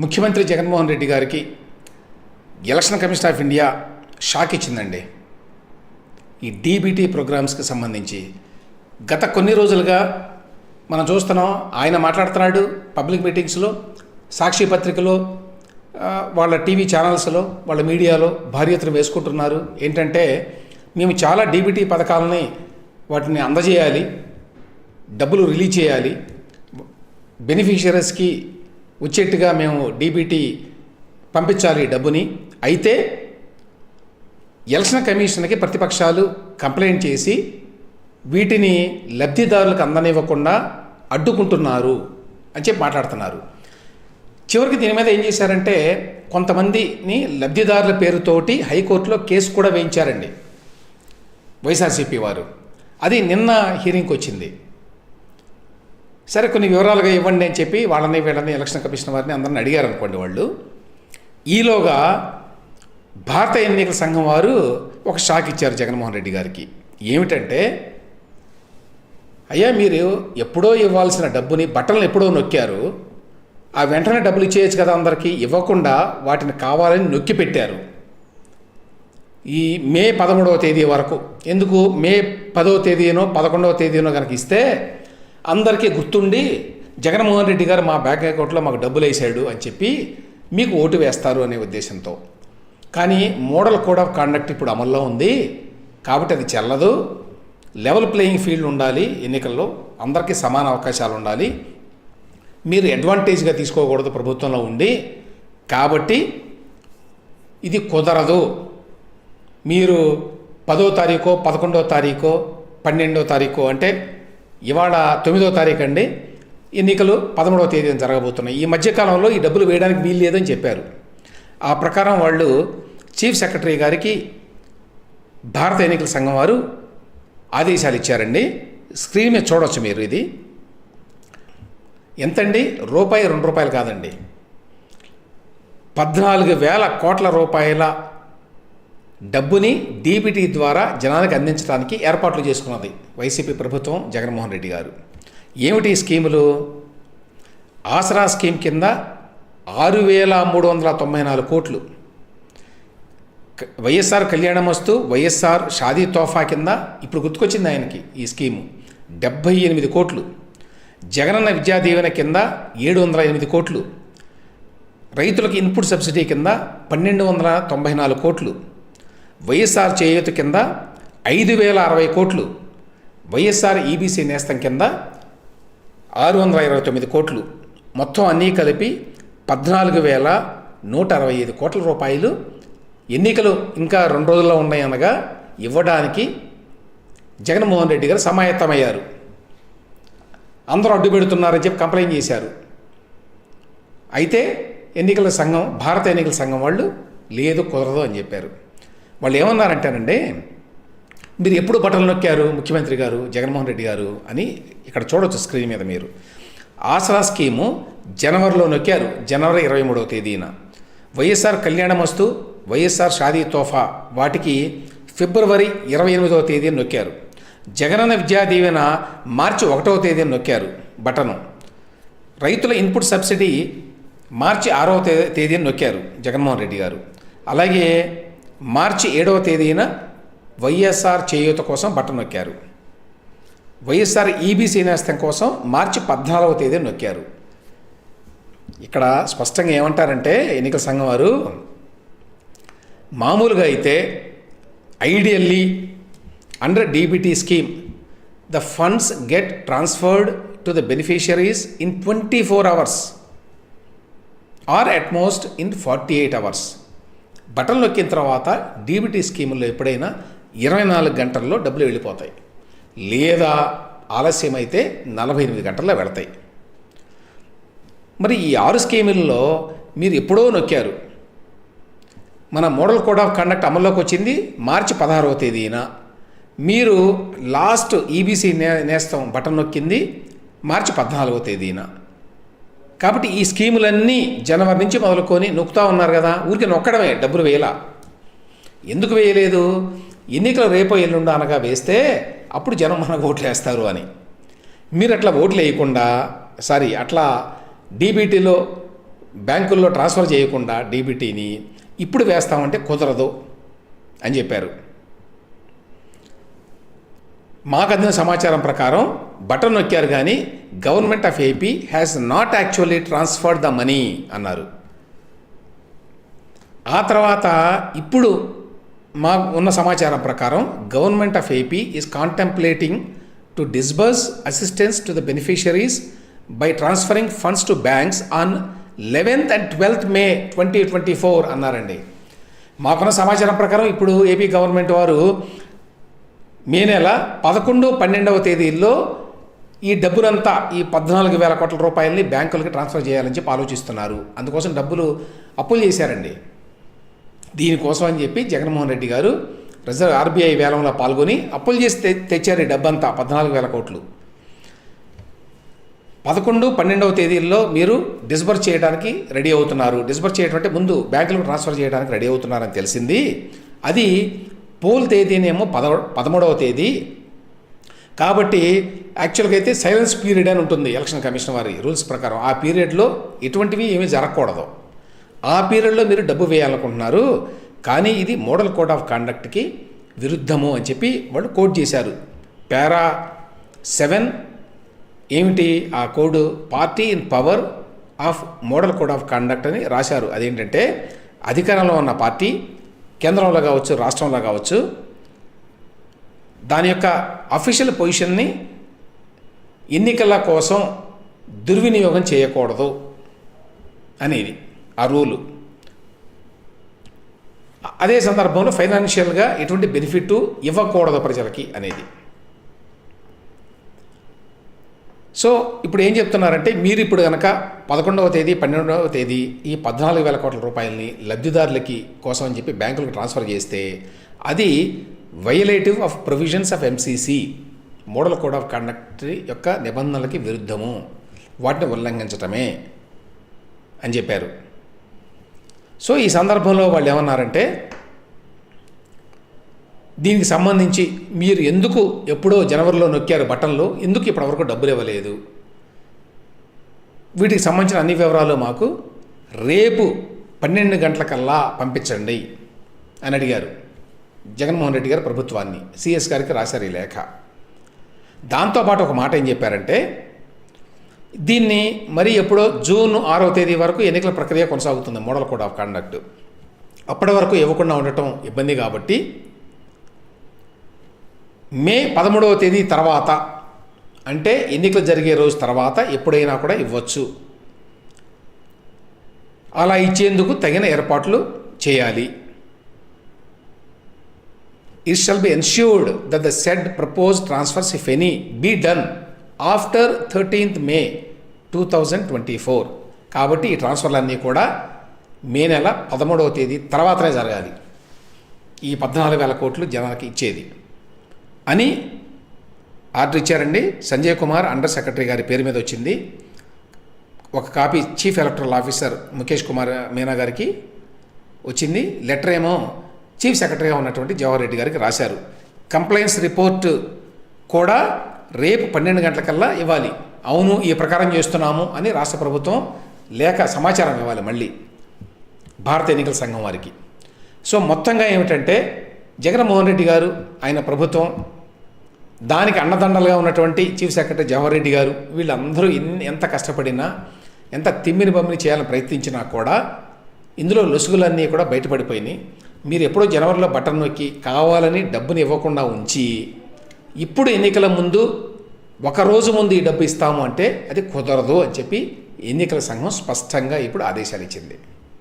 ముఖ్యమంత్రి జగన్మోహన్ రెడ్డి గారికి election commission of India shock ఇచ్చిందండి. ఈ డీబీటీ ప్రోగ్రామ్స్కి సంబంధించి గత కొన్ని రోజులుగా మనం చూస్తున్నాం ఆయన మాట్లాడుతున్నాడు పబ్లిక్ మీటింగ్స్లో సాక్షి పత్రికలో వాళ్ళ టీవీ ఛానల్స్లో వాళ్ళ మీడియాలో భారీ ఎత్తున వేసుకుంటున్నారు. ఏంటంటే మేము చాలా డీబీటీ పథకాలని వాటిని అందజేయాలి డబ్బులు రిలీజ్ చేయాలి బెనిఫిషియరీస్కి వచ్చేట్టుగా మేము డీబీటీ పంపించాలి డబ్బుని. అయితే ఎలక్షన్ కమిషన్కి ప్రతిపక్షాలు కంప్లైంట్ చేసి వీటిని లబ్ధిదారులకు అందనివ్వకుండా అడ్డుకుంటున్నారు అని చెప్పి మాట్లాడుతున్నారు. చివరికి దీని మీద ఏం చేశారంటే కొంతమందిని లబ్ధిదారుల పేరుతోటి హైకోర్టులో కేసు కూడా వేయించారండి. వైఎస్ఆర్సీపీ వారు. అది నిన్న హీరింగ్కి వచ్చింది. సరే కొన్ని వివరాలుగా ఇవ్వండి అని చెప్పి వాళ్ళని వీళ్ళని ఎలక్షన్ కమిషన్ వారిని అందరిని అడిగారు అనుకోండి వాళ్ళు. ఈలోగా భారత ఎన్నికల సంఘం వారు ఒక షాక్ ఇచ్చారు జగన్మోహన్ రెడ్డి గారికి. ఏమిటంటే అయ్యా మీరు ఎప్పుడో ఇవ్వాల్సిన డబ్బుని బట్టలను ఎప్పుడో నొక్కారు. ఆ వెంటనే డబ్బులు ఇచ్చేయచ్చు కదా అందరికీ ఇవ్వకుండా వాటిని కావాలని నొక్కి పెట్టారు. ఈ మే పదమూడవ తేదీ వరకు. ఎందుకు? మే పదవ తేదీనో పదకొండవ తేదీనో కనుక ఇస్తే అందరికీ గుర్తుండి జగన్మోహన్ రెడ్డి గారు మా బ్యాంక్ అకౌంట్లో మాకు డబ్బులు వేసాడు అని చెప్పి మీకు ఓటు వేస్తారు అనే ఉద్దేశంతో. కానీ మోడల్ కోడ్ ఆఫ్ కాండక్ట్ ఇప్పుడు అమల్లో ఉంది. కాబట్టి అది చెల్లదు. లెవెల్ ప్లేయింగ్ ఫీల్డ్ ఉండాలి ఎన్నికల్లో. అందరికీ సమాన అవకాశాలు ఉండాలి. మీరు అడ్వాంటేజ్గా తీసుకోకూడదు ప్రభుత్వంలో ఉండి. కాబట్టి ఇది కుదరదు. మీరు పదో తారీఖు పదకొండో తారీఖు పన్నెండో తారీఖు అంటే ఇవాళ తొమ్మిదో తారీఖు అండి. ఎన్నికలు పదమూడవ తేదీన జరగబోతున్నాయి. ఈ మధ్యకాలంలో ఈ డబ్బులు వేయడానికి వీలు లేదని చెప్పారు. ఆ ప్రకారం వాళ్ళు చీఫ్ సెక్రటరీ గారికి భారత ఎన్నికల సంఘం వారు ఆదేశాలు ఇచ్చారండి. స్క్రీన్ మీద చూడవచ్చు మీరు ఇది. ఎంతండి? రూపాయి రెండు రూపాయలు కాదండి. పద్నాలుగు వేల కోట్ల రూపాయల డబ్బుని డీబీటీ ద్వారా జనానికి అందించడానికి ఏర్పాట్లు చేసుకున్నది వైసీపీ ప్రభుత్వం జగన్మోహన్ రెడ్డి గారు. ఏమిటి ఈ స్కీములు? ఆసరా స్కీమ్ కింద ఆరు వేల మూడు వందల తొంభై నాలుగు కోట్లు. వైఎస్ఆర్ కళ్యాణం వస్తూ వైఎస్ఆర్ షాదీ తోఫా కింద ఇప్పుడు గుర్తుకొచ్చింది ఆయనకి ఈ స్కీము. డెబ్భై ఎనిమిది కోట్లు. జగనన్న విద్యా దీవెన కింద ఏడు వందల ఎనిమిది కోట్లు. రైతులకు ఇన్పుట్ సబ్సిడీ కింద పన్నెండు వందల తొంభై నాలుగు కోట్లు. వైఎస్ఆర్ చేయూత కింద ఐదు వేల అరవై కోట్లు వైఎస్ఆర్ ఈబీసీ నేస్తం కింద ఆరు వందల ఇరవై తొమ్మిది కోట్లు. మొత్తం అన్నీ కలిపి పద్నాలుగు వేల నూట అరవై ఐదు కోట్ల రూపాయలు ఎన్నికలు ఇంకా రెండు రోజుల్లో ఉన్నాయనగా ఇవ్వడానికి జగన్మోహన్ రెడ్డి గారు సమాయత్తమయ్యారు. అందరూ అడ్డు పెడుతున్నారని చెప్పి కంప్లైంట్ చేశారు. అయితే ఎన్నికల సంఘం భారత ఎన్నికల సంఘం వాళ్ళు లేదు కుదరదు అని చెప్పారు. వాళ్ళు ఏమన్నారంటేనండి మీరు ఎప్పుడు బటన్ నొక్కారు ముఖ్యమంత్రి గారు జగన్మోహన్ రెడ్డి గారు? అని ఇక్కడ చూడవచ్చు స్క్రీన్ మీద మీరు. ఆసరా స్కీము జనవరిలో నొక్కారు జనవరి ఇరవై మూడవ తేదీన. వైఎస్ఆర్ కళ్యాణమస్తు వైఎస్ఆర్ షాదీ తోఫా వాటికి ఫిబ్రవరి ఇరవై ఎనిమిదవ తేదీన నొక్కారు. జగనన్న విద్యా దీవెన మార్చి ఒకటవ తేదీన నొక్కారు బటను. రైతుల ఇన్పుట్ సబ్సిడీ మార్చి ఆరవ తేదీని తేదీన నొక్కారు జగన్మోహన్ రెడ్డి గారు. అలాగే మార్చి ఏడవ తేదీన వైఎస్ఆర్ చేయూత కోసం బటన్ నొక్కారు. వైఎస్ఆర్ ఈబీసీ నేస్తం కోసం మార్చి పద్నాలుగవ తేదీన నొక్కారు. ఇక్కడ స్పష్టంగా ఏమంటారంటే ఎన్నికల సంఘం వారు మామూలుగా అయితే ideally under DBT scheme the funds get transferred to the beneficiaries in twenty four hours or at most in forty eight hours. Button నొక్కిన తర్వాత డీబీటీ స్కీముల్లో ఎప్పుడైనా ఇరవై నాలుగు గంటల్లో డబ్బులు వెళ్ళిపోతాయి. లేదా ఆలస్యమైతే నలభై ఎనిమిది గంటల్లో వెళతాయి. మరి ఈ ఆరు స్కీముల్లో మీరు ఎప్పుడో నొక్కారు. మన మోడల్ కోడ్ ఆఫ్ కండక్ట్ అమల్లోకి వచ్చింది మార్చి పదహారవ తేదీన. మీరు లాస్ట్ ఈబీసీ నే నేస్తం బటన్ నొక్కింది మార్చి పద్నాలుగవ తేదీన. కాబట్టి ఈ స్కీములన్నీ జనవరి నుంచి మొదలుకొని నొక్కుతా ఉన్నారు కదా ఊరికి నొక్కడమే డబ్బులు వేయలా. ఎందుకు వేయలేదు? ఎన్నికలు రేపో ఎల్లుండో అనగా వేస్తే అప్పుడు జనం మనకు ఓట్లు వేస్తారు అని. మీరు అట్లా ఓట్లు వేయకుండా సారీ అట్లా డీబీటీలో బ్యాంకుల్లో ట్రాన్స్ఫర్ చేయకుండా డీబీటీని ఇప్పుడు వేస్తామంటే కుదరదు అని చెప్పారు. మాకు అందిన సమాచారం ప్రకారం బటన్ నొక్కారు కానీ government of AP has not actually transferred the money అన్నారు. ఆ తర్వాత ఇప్పుడు మా ఉన్న సమాచారం ప్రకారం government of AP is contemplating to disburse assistance to the beneficiaries by transferring funds to banks on eleventh and twelfth May twenty twenty four అన్నారండి. మాకున్న సమాచారం ప్రకారం ఇప్పుడు ఏపీ గవర్నమెంట్ వారు మే నెల పదకొండు పన్నెండవ తేదీల్లో ఈ డబ్బునంతా ఈ పద్నాలుగు వేల కోట్ల రూపాయలని బ్యాంకులకి ట్రాన్స్ఫర్ చేయాలని చెప్పి ఆలోచిస్తున్నారు. అందుకోసం డబ్బులు అప్పులు చేశారండి. దీనికోసం అని చెప్పి జగన్మోహన్ రెడ్డి గారు రిజర్వ్ ఆర్బీఐ వేలంలో పాల్గొని అప్పులు చేసి తె- తెచ్చారు ఈ డబ్బంతా పద్నాలుగు వేల కోట్లు. పదకొండు పన్నెండవ తేదీల్లో మీరు డిస్బర్స్ చేయడానికి రెడీ అవుతున్నారు. డిస్బర్స్ చేయటం అంటే ముందు బ్యాంకులకు ట్రాన్స్ఫర్ చేయడానికి రెడీ అవుతున్నారని తెలిసింది. అది పోల్ తేదీనేమో పద పదమూడవ తేదీ. కాబట్టి యాక్చువల్గా అయితే సైలెన్స్ పీరియడ్ అని ఉంటుంది ఎలక్షన్ కమిషన్ వారి రూల్స్ ప్రకారం. ఆ పీరియడ్లో ఎటువంటివి ఏమీ జరగకూడదు. ఆ పీరియడ్లో మీరు డబ్బు వేయాలనుకుంటున్నారు. కానీ ఇది మోడల్ కోడ్ ఆఫ్ కండక్ట్కి విరుద్ధము అని చెప్పి వాళ్ళు కోడ్ చేశారు. పారా సెవెన్ ఏమిటి? ఆ code party in power of model code of conduct అని రాశారు. అదేంటంటే అధికారంలో ఉన్న పార్టీ కేంద్రంలో కావచ్చు రాష్ట్రంలో కావచ్చు దాని యొక్క అఫీషియల్ పొజిషన్ని ఎన్నికల కోసం దుర్వినియోగం చేయకూడదు అనేది ఆ రూలు అదే సందర్భంలో ఫైనాన్షియల్గా ఎటువంటి బెనిఫిట్ ఇవ్వకూడదు ప్రజలకి అనేది. సో ఇప్పుడు ఏం చెప్తున్నారంటే మీరు ఇప్పుడు కనుక పదకొండవ తేదీ పన్నెండవ తేదీ ఈ పద్నాలుగు వేల కోట్ల రూపాయలని లబ్ధిదారులకి కోసం అని చెప్పి బ్యాంకులకు ట్రాన్స్ఫర్ చేస్తే అది violative of provisions of MCC model code of conduct యొక్క నిబంధనలకి విరుద్ధము. వాటిని ఉల్లంఘించటమే అని చెప్పారు. సో ఈ సందర్భంలో వాళ్ళు ఏమన్నారంటే దీనికి సంబంధించి మీరు ఎందుకు ఎప్పుడో జనవరిలో నొక్కారు బటన్లు? ఎందుకు ఇప్పటివరకు డబ్బులు ఇవ్వలేదు? వీటికి సంబంధించిన అన్ని వివరాలు మాకు రేపు పన్నెండు గంటలకల్లా పంపించండి అని అడిగారు. జగన్మోహన్ రెడ్డి గారు ప్రభుత్వాన్ని సిఎస్ గారికి రాశారు ఈ లేఖ. దాంతోపాటు ఒక మాట ఏం చెప్పారంటే దీన్ని మరి ఎప్పుడో జూన్ ఆరవ తేదీ వరకు ఎన్నికల ప్రక్రియ కొనసాగుతుంది మోడల్ కోడ్ ఆఫ్ కండక్ట్. అప్పటి వరకు ఇవ్వకుండా ఉండటం ఇబ్బంది కాబట్టి మే పదమూడవ తేదీ తర్వాత అంటే ఎన్నికలు జరిగే రోజు తర్వాత ఎప్పుడైనా కూడా ఇవ్వచ్చు. అలా ఇచ్చేందుకు తగిన ఏర్పాట్లు చేయాలి. It shall be ensured that the said propose transfers if any be done after thirteenth May two thousand twenty four కాబట్టి ఈ ట్రాన్స్ఫర్లన్నీ కూడా మే నెల పదమూడవ తేదీ తర్వాతనే జరగాలి. ఈ పద్నాలుగు వేల కోట్లు జనానికి ఇచ్చేది. అని ఆర్డర్ ఇచ్చారండి. సంజయ్ కుమార్ అండర్ సెక్రటరీ గారి పేరు మీద వచ్చింది. ఒక copy chief electoral officer Mukesh Kumar Meena గారికి వచ్చింది. లెటర్ ఏమో చీఫ్ సెక్రటరీగా ఉన్నటువంటి జవహర్ రెడ్డి గారికి రాశారు. కంప్లైంట్స్ రిపోర్ట్ కూడా రేపు పన్నెండు గంటలకల్లా ఇవ్వాలి. అవును ఈ ప్రకారం చేస్తున్నాము అని రాష్ట్ర ప్రభుత్వం లేక సమాచారం ఇవ్వాలి మళ్ళీ. భారత ఎన్నికల సంఘం వారికి. సో మొత్తంగా ఏమిటంటే జగన్మోహన్ రెడ్డి గారు ఆయన ప్రభుత్వం దానికి అండదండలుగా ఉన్నటువంటి చీఫ్ సెక్రటరీ జవహర్ రెడ్డి గారు వీళ్ళందరూ ఎన్ని ఎంత కష్టపడినా ఎంత తిమ్మిని బమ్మిని చేయాలని ప్రయత్నించినా కూడా ఇందులో లొసుగులన్నీ కూడా బయటపడిపోయినాయి. మీరు ఎప్పుడో జనవరిలో బటన్ నొక్కి కావాలని డబ్బుని ఇవ్వకుండా ఉంచి ఇప్పుడు ఎన్నికల ముందు ఒక రోజు ముందు ఈ డబ్బు ఇస్తాము అంటే అది కుదరదు అని చెప్పి ఎన్నికల సంఘం స్పష్టంగా ఇప్పుడు ఆదేశాలు ఇచ్చింది.